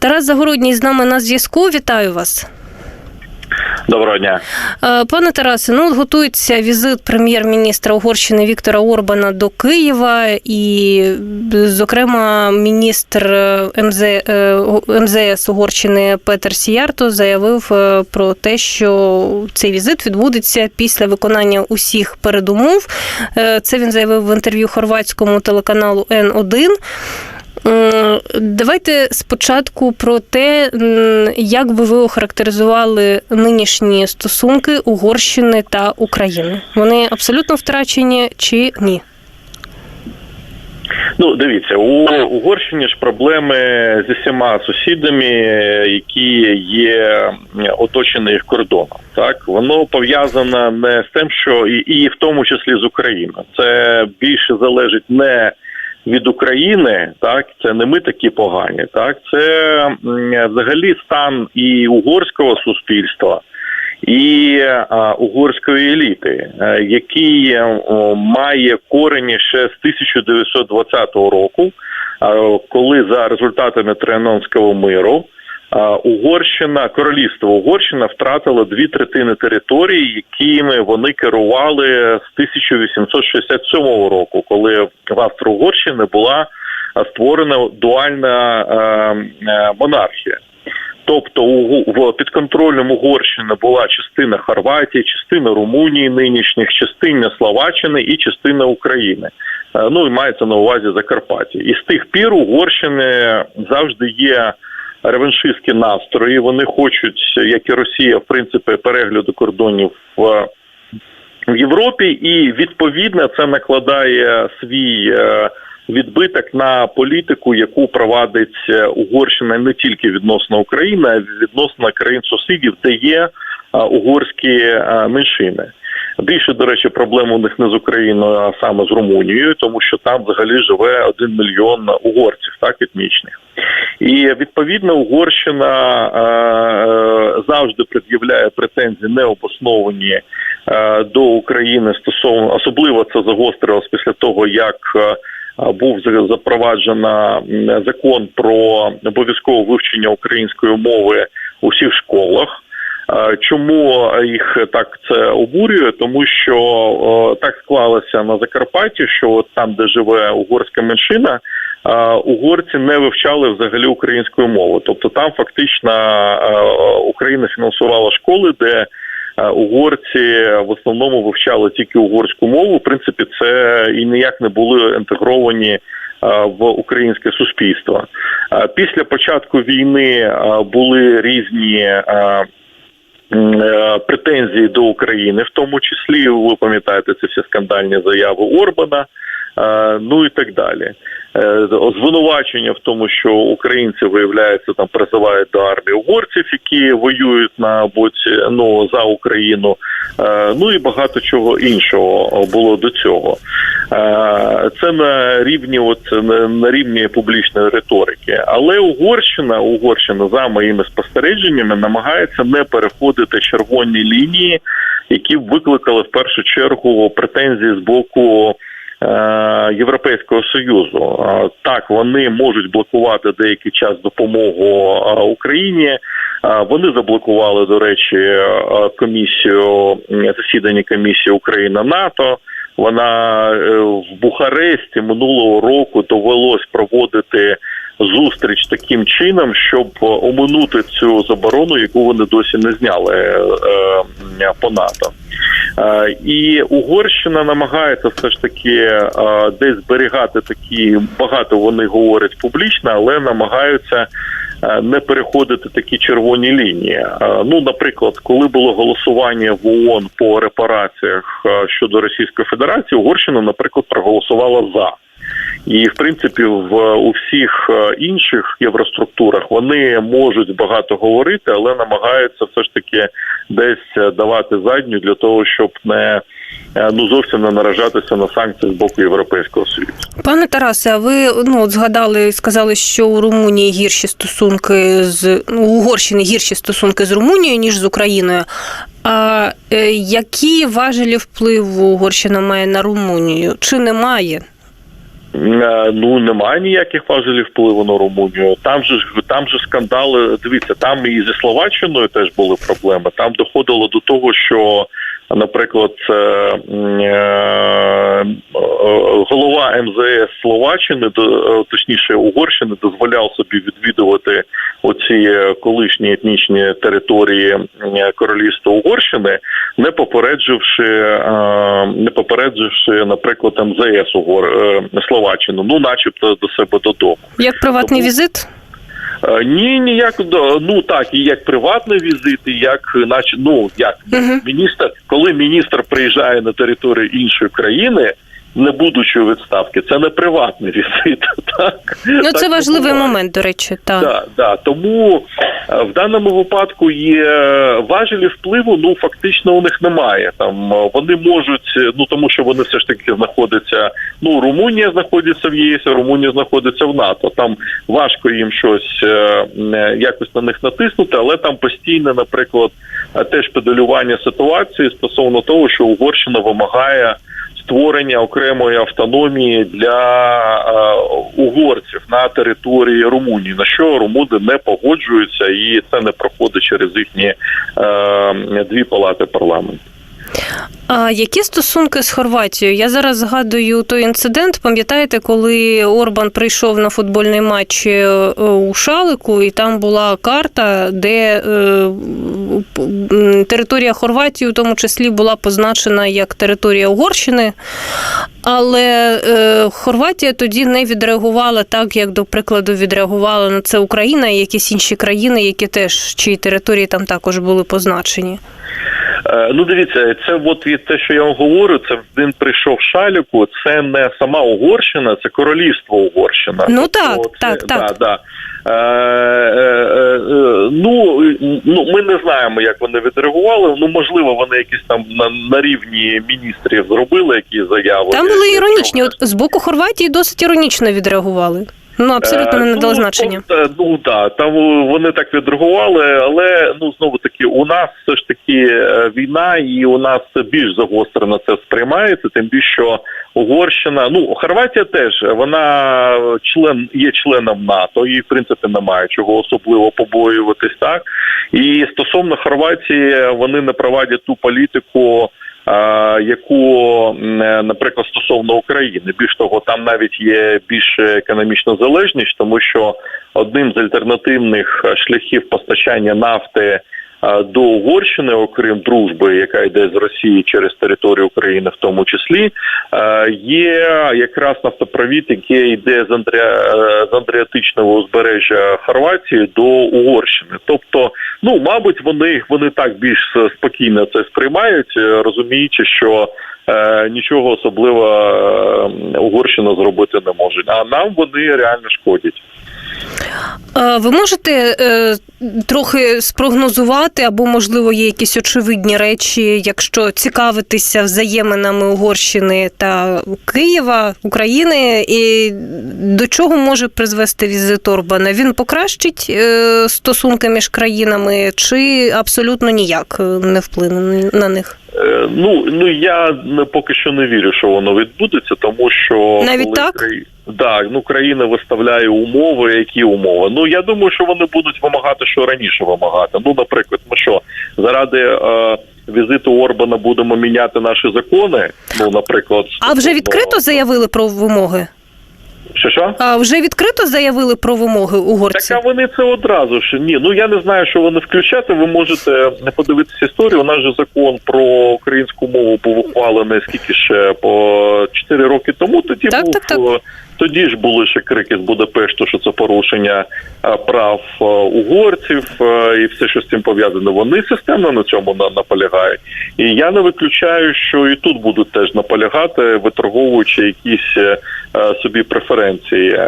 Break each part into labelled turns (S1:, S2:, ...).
S1: Тарас Загородній з нами на зв'язку. Вітаю вас.
S2: Доброго дня.
S1: Е, Пане Тарасе, ну готується візит прем'єр-міністра Угорщини Віктора Орбана до Києва, і, зокрема, міністр е, МЗ, е, МЗС Угорщини Петер Сіярто заявив про те, що цей візит відбудеться після виконання усіх передумов. Це він заявив в інтерв'ю хорватському телеканалу Н1. Е, Давайте спочатку про те, як би ви охарактеризували нинішні стосунки Угорщини та України. Вони абсолютно втрачені чи ні?
S2: Ну, дивіться, у Угорщині ж проблеми зі всіма сусідами, які є оточені їх кордоном. Так воно пов'язане не з тим, що і, і в тому числі з Україною. Це більше залежить не від України, так це не ми такі погані. Так це взагалі стан і угорського суспільства. І а, угорської еліти, е, який е, о, має корені ще з 1920 року, а, коли за результатами Трианонського миру Угорщина, королівство Угорщина втратило дві третини території, якими вони керували з 1867 року, коли в Австро-Угорщині була створена дуальна монархія. Тобто в підконтрольному Угорщини була частина Хорватії, частина Румунії нинішніх, частина Словаччини і частина України. Ну і мається на увазі Закарпаття. І з тих пір Угорщини завжди є реваншистські настрої. Вони хочуть, як і Росія, в принципі, перегляду кордонів в. Європі і відповідно це накладає свій е, відбиток на політику, яку провадить е, Угорщина не тільки відносно України, а й відносно країн сусідів, де є е, угорські меншини. Більше, до речі, проблем у них не з Україною, а саме з Румунією, тому що там взагалі живе один мільйон угорців, так етнічних. І відповідно Угорщина е, е, завжди пред'являє претензії необосновані е, до України стосовно особливо це загострилось після того, як е, був за- запроваджено закон про обов'язкове вивчення української мови у всіх школах. Е, Чому їх так це обурює? Тому що так склалося на Закарпатті, що от там, де живе угорська меншина, е, угорці не вивчали взагалі українською мову. Тобто там фактично е, Україна фінансувала школи, де е, угорці в основному вивчали тільки угорську мову. В принципі, це і ніяк не були інтегровані. е, В українське суспільство Е, після початку війни е, були різні е, е, претензії до України, в тому числі ви пам'ятаєте це всі скандальні заяви Орбана, е, ну і так далі. Е, Звинувачення в тому, що українці виявляється там призивають до армії угорців, які воюють на боці ну за Україну. Е, Ну і багато чого іншого було до цього. Е, Це на рівні, от на рівні публічної риторики. Але Угорщина, Угорщина за моїми спостереженнями намагається не переходити червоні лінії, які викликали в першу чергу претензії з боку. Е, Європейського союзу Е, так вони можуть блокувати деякий час допомогу е, Україні. Вони заблокували, до речі, комісію засідання комісії Україна НАТО. Вона в Бухаресті минулого року довелось проводити зустріч таким чином, щоб оминути цю заборону, яку вони досі не зняли по НАТО. Е, І Угорщина намагається все ж таки е, десь зберігати такі багато вони говорять публічно, але намагаються е, не переходити такі червоні лінії. Ну, наприклад, коли було голосування в ООН по репараціях щодо Російської Федерації, Угорщина, наприклад, проголосувала за. І в принципі, в у всіх е, інших євроструктурах вони можуть багато говорити, але намагаються все ж таки десь е, давати задню для того, щоб не е, ну зовсім не наражатися на санкції з боку Європейського союзу.
S1: Пане Тарасе, а ви ну от згадали сказали, що у Румунії гірші стосунки з ну, Угорщини гірші стосунки з Румунією ніж з Україною. А е, які важелі впливу Угорщина має на Румунію? Чи немає?
S2: Е, Ну немає ніяких важелів впливу на Румунію. Там же там же скандали. Дивіться, там і зі Словаччиною теж були проблеми. Там доходило до того, що, наприклад, е, е, голова МЗС Словаччини, е, точніше Угорщини, дозволяв собі відвідувати оці колишні етнічні території королівства Угорщини, не попередживши, не попередживши, наприклад, МЗС Угор Словаччину, ну, начебто, до себе додому.
S1: Як приватний
S2: Тому-
S1: візит?
S2: Е, Ні, ніяк ну так, і як приватні візити, як наче ну як міністр, коли міністр приїжджає на територію іншої країни. Не будучи у відставки, це не приватний візит. Так
S1: Ну це
S2: не
S1: важливий
S2: буває.
S1: момент, до речі. Так.
S2: Да, да. Тому е, в даному випадку є важелі впливу. Ну фактично у них немає. Там е, вони можуть, е, ну тому що вони все ж таки знаходяться. Ну Румунія знаходиться в ЄС, а Румунія знаходиться в НАТО. Там важко їм щось якось на них натиснути, але там постійне, наприклад, теж педалювання ситуації стосовно того, що Угорщина вимагає створення окремої автономії для е, угорців на території Румунії, на що румуни не погоджуються, і це не проходить через їхні е, дві палати парламенту.
S1: А які стосунки з Хорватією? Я зараз згадую той інцидент. Пам'ятаєте, коли Орбан прийшов на футбольний матч е, у Шалику, і там була карта, де е, територія Хорватії, у тому числі, була позначена як територія Угорщини. Але е, Хорватія тоді не відреагувала так, як, до прикладу, відреагувала на це Україна і якісь інші країни, які теж чиї території там також були позначені.
S2: Е, Ну, дивіться, це от і те, що я вам говорю, це він прийшов в шаліку. Це не сама Угорщина, це королівство Угорщина.
S1: Ну,
S2: Тобто
S1: так,
S2: це-
S1: так, так.
S2: Да, да. Е, е, е, е, ну, ну, ми не знаємо, як вони відреагували. Ну, можливо, вони якісь там на, на рівні міністрів зробили якісь заяви.
S1: Там були іронічні. От з боку Хорватії досить іронічно відреагували. Ну абсолютно
S2: Е,
S1: не надало
S2: ну,
S1: значення.
S2: Ну так, там вони так відреагували, але ну знову таки, у нас все ж таки е, війна, і у нас більш загострено це сприймається. Тим більше що Угорщина, ну Хорватія теж вона член є членом НАТО, і в принципі немає чого особливо побоюватись. Так і стосовно Хорватії, вони не проводять ту політику. А, Яку, е, наприклад, стосовно України, більш того, там навіть є більш економічна залежність, тому що одним з альтернативних е, шляхів постачання нафти е, до Угорщини, окрім дружби, яка йде з Росії через територію України, в тому числі, е, є якраз нафтопровід, який йде з Андрія з Андріатичного узбережжя Хорватії до Угорщини. Тобто, ну мабуть, вони вони так більш спокійно це сприймають, е, розуміючи, що е, нічого особливо е, Угорщина зробити не може. А нам вони реально шкодять.
S1: Ви можете е, трохи спрогнозувати, або, можливо, є якісь очевидні речі, якщо цікавитися взаєминами Угорщини та Києва, України, і до чого може призвести візит Орбана? Він покращить е, стосунки між країнами, чи абсолютно ніяк не вплине на них?
S2: Е, Ну ну я поки що не вірю, що воно відбудеться, тому що
S1: Навіть
S2: коли
S1: так?
S2: Так, ну країна виставляє умови. Які умови? Ну я думаю, що вони будуть вимагати, що раніше вимагати. Ну, наприклад, ми що заради е, візиту Орбана будемо міняти наші закони. Ну, наприклад,
S1: А вже відкрито заявили про вимоги?
S2: що що?
S1: А вже відкрито заявили про вимоги угорці?
S2: Так а вони це одразу ж ні. Ну я не знаю, що вони включати. Ви можете не подивитися історію. У нас же закон про українську мову був ухвалений скільки ще по 4 роки тому. Тоді
S1: Так,
S2: був
S1: так, так.
S2: Тоді ж були ще крики з Будапешту, що це порушення е, прав е, угорців е, і все, що з цим пов'язано. Вони системно на цьому наполягають. І я не виключаю, що і тут будуть теж наполягати, виторговуючи якісь собі преференції.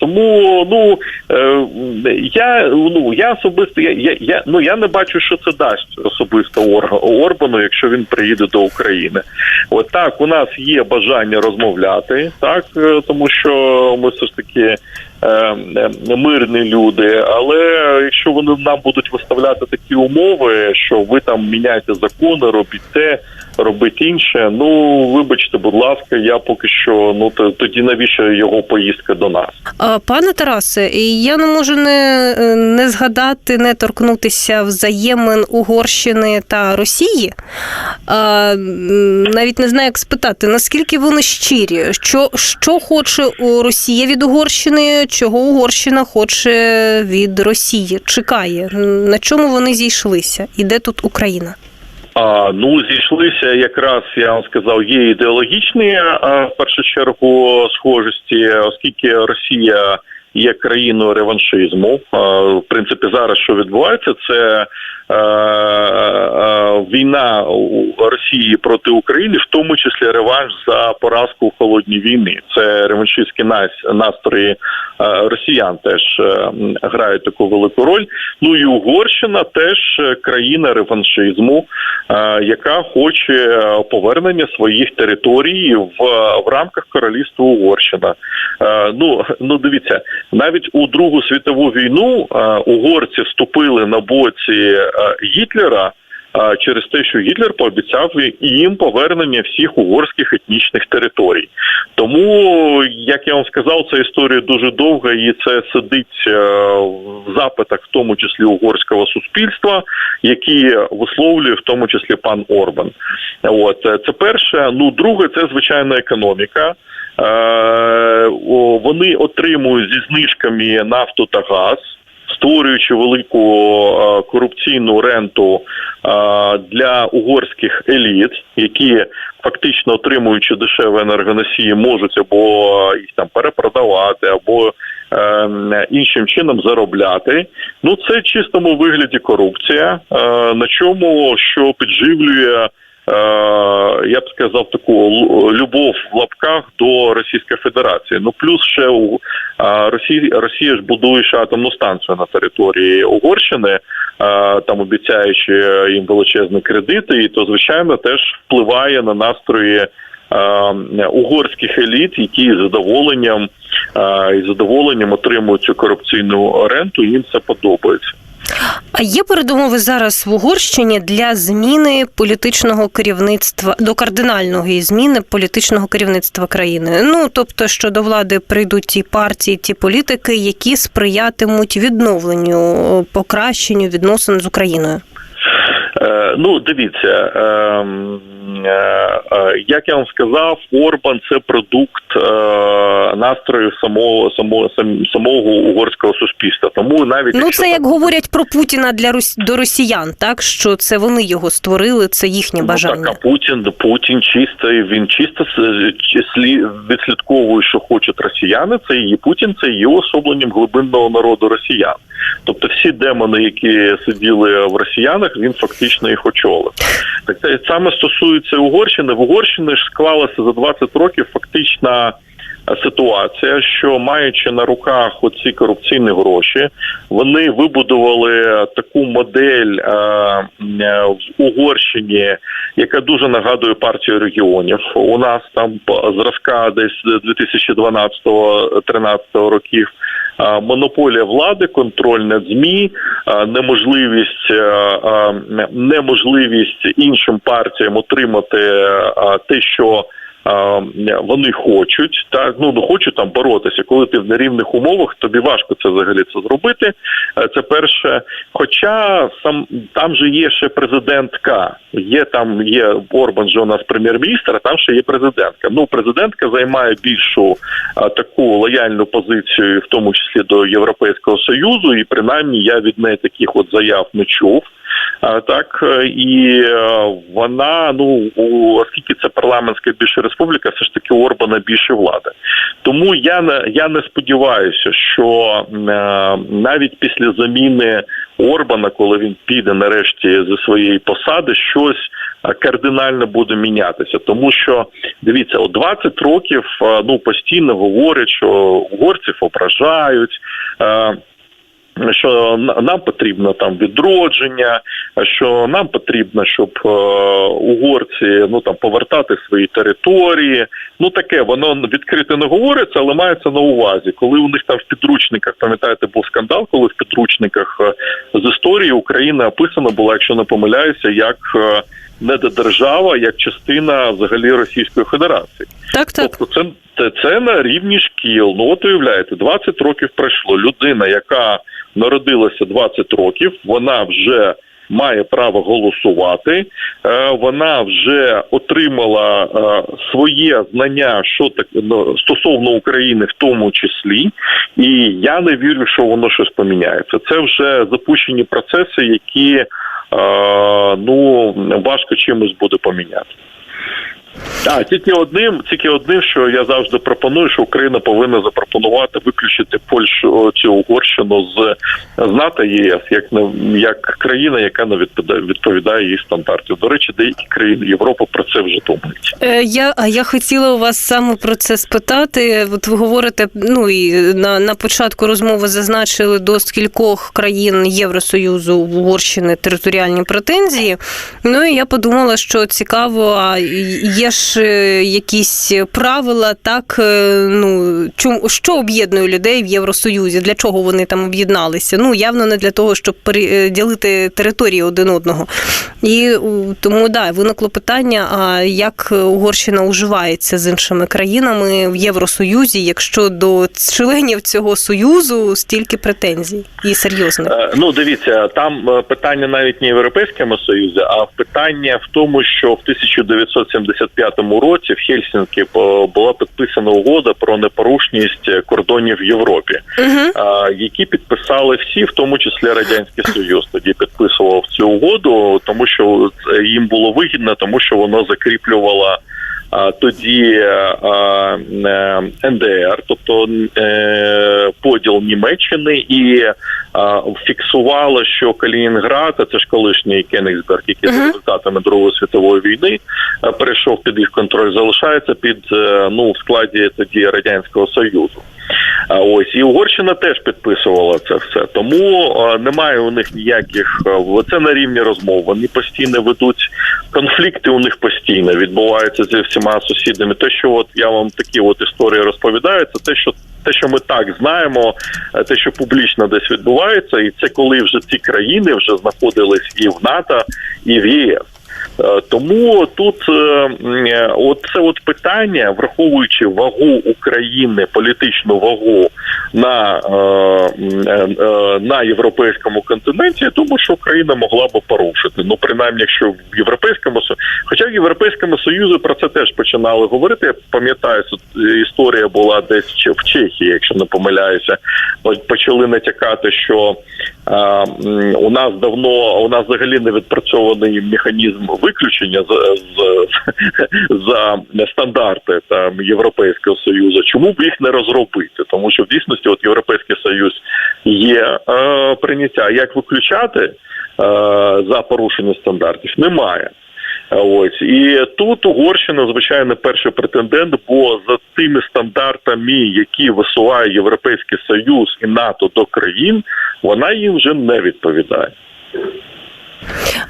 S2: Тому ну я ну я особисто я, я, я ну я не бачу, що це дасть особисто Ор- Орбану, якщо він приїде до України. От так, у нас є бажання розмовляти, так тому що ми все ж таки мирні люди. Але якщо вони нам будуть виставляти такі умови, що ви там міняєте закони, робіть те, робіть інше. Ну вибачте, будь ласка, я поки що ну тоді навіщо його поїздка до нас?
S1: Пане Тарасе, я не можу не, не згадати, не торкнутися взаємин Угорщини та Росії. Навіть не знаю, як спитати, наскільки вони щирі, що, що хоче у Росія від Угорщини, чого Угорщина хоче від Росії, чекає, на чому вони зійшлися, і де тут Україна?
S2: А, ну зійшлися якраз я вам сказав, є ідеологічні а, в першу чергу схожості, оскільки Росія є країною реваншизму. В принципі, зараз що відбувається, це е, е, війна Росії проти України, в тому числі реванш за поразку в холодній війни. Це реваншистські нас- настрої е, росіян теж е, грають таку велику роль. Ну і Угорщина теж е, країна реваншизму, е, яка хоче е, повернення своїх територій в, в рамках королівства Угорщина. Е, Ну ну дивіться, навіть у Другу світову війну е, угорці вступили на боці е, Гітлера. е, Через те, що Гітлер пообіцяв їм повернення всіх угорських етнічних територій, тому як я вам сказав, ця історія дуже довга, і це сидить в запитах, в тому числі угорського суспільства, які висловлює в тому числі пан Орбан. От це перше. Ну, друге, це звичайно економіка. Е, Вони отримують зі знижками нафту та газ. Створюючи велику е, корупційну ренту е, для угорських еліт, які фактично отримуючи дешеві енергоносії, можуть або їх там перепродавати, або е, іншим чином заробляти. Ну це в чистому вигляді корупція, на чому що підживлює. Е, Я б сказав таку любов в лапках до Російської Федерації. Ну плюс ще у а, Росія, Росія ж будує ще атомну станцію на території Угорщини, там обіцяючи їм величезні кредити, і то звичайно теж впливає на настрої угорських еліт, які з задоволенням і задоволенням отримують цю корупційну ренту. Їм це подобається.
S1: А є передумови зараз в Угорщині для зміни політичного керівництва до кардинальної зміни політичного керівництва країни. Ну тобто, що до влади прийдуть ті партії, ті політики, які сприятимуть відновленню, покращенню відносин з Україною.
S2: Е, ну, дивіться, ем, як я вам сказав, Орбан це продукт е, настрою самого самого самого угорського суспільства. Тому навіть
S1: Ну це як
S2: там-
S1: говорять про Путіна для Рос... до росіян, так що це вони його створили, це їхнє
S2: Ну,
S1: бажання.
S2: так, а Путін, Путін чисто він чисто с- числі відслідковує, що хочуть росіяни. Це і Путін, це є особленням глибинного народу росіян. Тобто всі демони, які сиділи в росіянах, він фактично їх очолив. Так це саме стосується Угорщини. В Угорщині ж склалася за 20 років фактична ситуація, що маючи на руках оці корупційні гроші, вони вибудували таку модель е, е, в Угорщині, яка дуже нагадує партію регіонів. У нас там зразка десь 2012-13 років. Монополія влади, контроль над змі, неможливість е, неможливість іншим партіям отримати е, те, що вони хочуть, так ну ну хочуть там боротися. Коли ти в нерівних умовах, тобі важко це взагалі це зробити. Е, Це перше. Хоча сам там же є ще президентка. Є там є Орбан, же у нас прем'єр-міністр, а там ще є президентка. Ну, президентка займає більшу а, таку лояльну позицію, в тому числі до Європейського союзу, і принаймні я від неї таких от заяв не чув. Так е, і е, вона, ну оскільки це парламентська більше республіка, все ж таки Орбана більше влади. Тому я не я не сподіваюся, що е, навіть після заміни Орбана, коли він піде нарешті зі своєї посади, щось кардинально буде мінятися. Тому що дивіться, от 20 років ну постійно говорять, що угорців ображають. Що на- нам потрібно там відродження, що нам потрібно, щоб е, угорці ну там повертати свої території. Ну таке воно відкрито не говориться, але мається на увазі, коли у них там в підручниках, пам'ятаєте, був скандал, коли в підручниках е, з історії Україна описана була, якщо не помиляюся, як е, недодержава, як частина взагалі Російської Федерації.
S1: Так, так.
S2: Тобто це, це, це на рівні шкіл. Ну от уявляєте, 20 років пройшло. Людина, яка народилася 20 років, вона вже має право голосувати. Е, Вона вже отримала е, своє знання, що так ну, стосовно України, в тому числі. І я не вірю, що воно щось поміняється. Це вже запущені процеси, які е, ну важко чимось буде поміняти. Так, тільки одним, тільки одним, що я завжди пропоную, що Україна повинна запропонувати виключити Польщу цю Угорщину з, з НАТО ЄС як не як країна, яка не відповідає, відповідає її стандартів. До речі, деякі країни Європи про це вже думають.
S1: Е, Я, а я хотіла у вас саме про це спитати. От ви говорите, ну і на, на початку розмови зазначили до скількох країн Євросоюзу Угорщини територіальні претензії. Ну і я подумала, що цікаво, а є ж е, якісь правила, так е, ну чому що об'єднує людей в Євросоюзі? Для чого вони там об'єдналися? Ну явно не для того, щоб переділити території один одного. І тому да, виникло питання: а як Угорщина уживається з іншими країнами в Євросоюзі, якщо до членів цього союзу стільки претензій і серйозних?
S2: Е, Ну, дивіться, там е, питання навіть не в Європейському Союзі, а питання в тому, що в 1975 році в Хельсінкі по- була підписана угода про непорушність кордонів в Європі, а, які підписали всі, в тому числі Радянський Союз. Тоді підписував цю угоду, тому що їм було вигідно, тому що воно закріплювало. Тоді е, е, НДР, тобто е, поділ Німеччини, і а, фіксувало, що Калінінград, а це ж колишній Кенігсберг, який за результатами Другої світової війни е, перейшов під їх контроль, залишається під е, ну в складі тоді радянського союзу. Ось і Угорщина теж підписувала це все. Тому немає у них ніяких це на рівні розмов. Вони постійно ведуть конфлікти. У них постійно відбуваються зі всіма сусідами. Те, що от я вам такі от історії розповідаю, це те, що те, що ми так знаємо, е, те, що публічно десь відбувається, і це коли вже ці країни вже знаходились і в НАТО, і в ЄС. Е, Тому тут е, е, от це от питання, враховуючи вагу України, політичну вагу на, на європейському континенті, я думаю, що Україна могла би порушити. Ну, принаймні, якщо в європейському хоча в європейському союзі про це теж починали говорити. Я пам'ятаю, історія була десь в Чехії, якщо не помиляюся, По- почали натякати, що у нас давно у нас взагалі не відпрацьований механізм виключення з, з, за стандарти там Європейського союзу. Чому б їх не розробити? Тому що в дійсності, от Європейський Союз є е, прийняття. Як виключати е, за порушення стандартів? Немає. Ось і тут Угорщина, звичайно, перший претендент, бо за тими стандартами, які висуває Європейський Союз і НАТО до країн, вона їм вже не відповідає.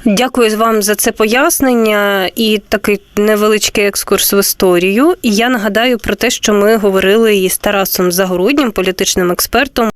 S1: Дякую вам за це пояснення і такий невеличкий екскурс в історію. І я нагадаю про те, що ми говорили із Тарасом Загороднім, політичним експертом.